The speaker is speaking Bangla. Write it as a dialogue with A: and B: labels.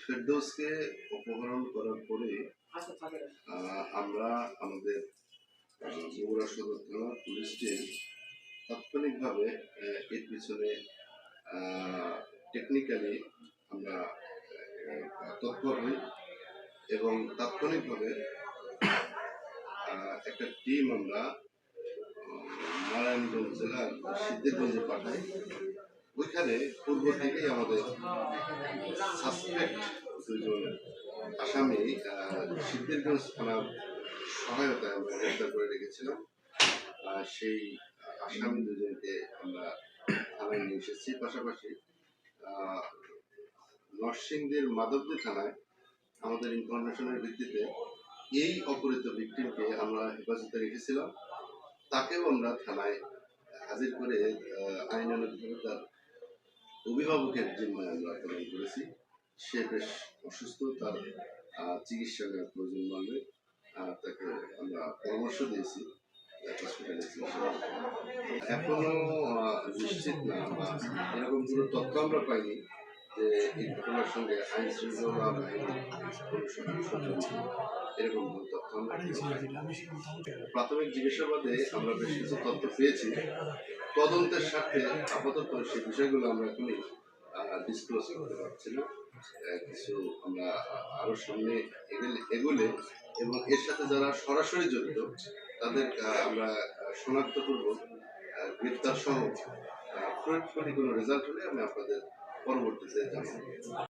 A: ফেরদৌসকে অপহরণ করার পরে আমরা আমাদের বগুড়া সদর থানা পুলিশ টিম তাৎক্ষণিকভাবে এর পিছনে টেকনিক্যালি আমরা তৎপর হই এবং তাৎক্ষণিকভাবে একটা টিম আমরা নারায়ণগঞ্জ জেলার সিদ্ধিরগঞ্জে পাঠাই। ওইখানে পূর্ব থেকেই আমাদের সাসপেক্ট দুজন আসামি সিদ্ধিরগঞ্জ থানার সহায়তায় আমরা গ্রেফতার করে রেখেছিলাম। সেই আসামি দুজনকে আমরা থানায় নিয়ে এসেছি। পাশাপাশি নরসিংদীর মাধবদী থানায় আমাদের ইনফরমেশনের ভিত্তিতে এই অপহৃত ভিকটিমকে আমরা হেফাজতে রেখেছিলাম। তাকেও আমরা থানায় হাজির করে আইনানুগভাবে তার অভিভাবকের জিম্মায় আমরা প্রদান করেছি। সে বেশ অসুস্থ, তার চিকিৎসা প্রয়োজন মানবে তাকে আমরা পরামর্শ দিয়েছি। এখনও নিশ্চিত না এরকম কোনো তথ্য আমরা পাইনি। যে এই ঘটনার সঙ্গে আইন শৃঙ্খলা বাহিনীর কোনো সদস্য জড়িত। এরকম কোনো তথ্য প্রাথমিক জিজ্ঞাসাবাদে আমরা বেশ কিছু তথ্য পেয়েছি। তদন্তের স্বার্থে আপাতত সেই বিষয়গুলো আমরা এখনই ডিসক্লোজ করতে পারছি না। কিছু আমরা আরও সামনে এগোলে এবং এর সাথে যারা সরাসরি জড়িত তাদের আমরা শনাক্ত করব। গ্রেপ্তার সহ প্রয়োগ কোনো রেজাল্ট হলে আমি আপনাদের পরবর্তীতে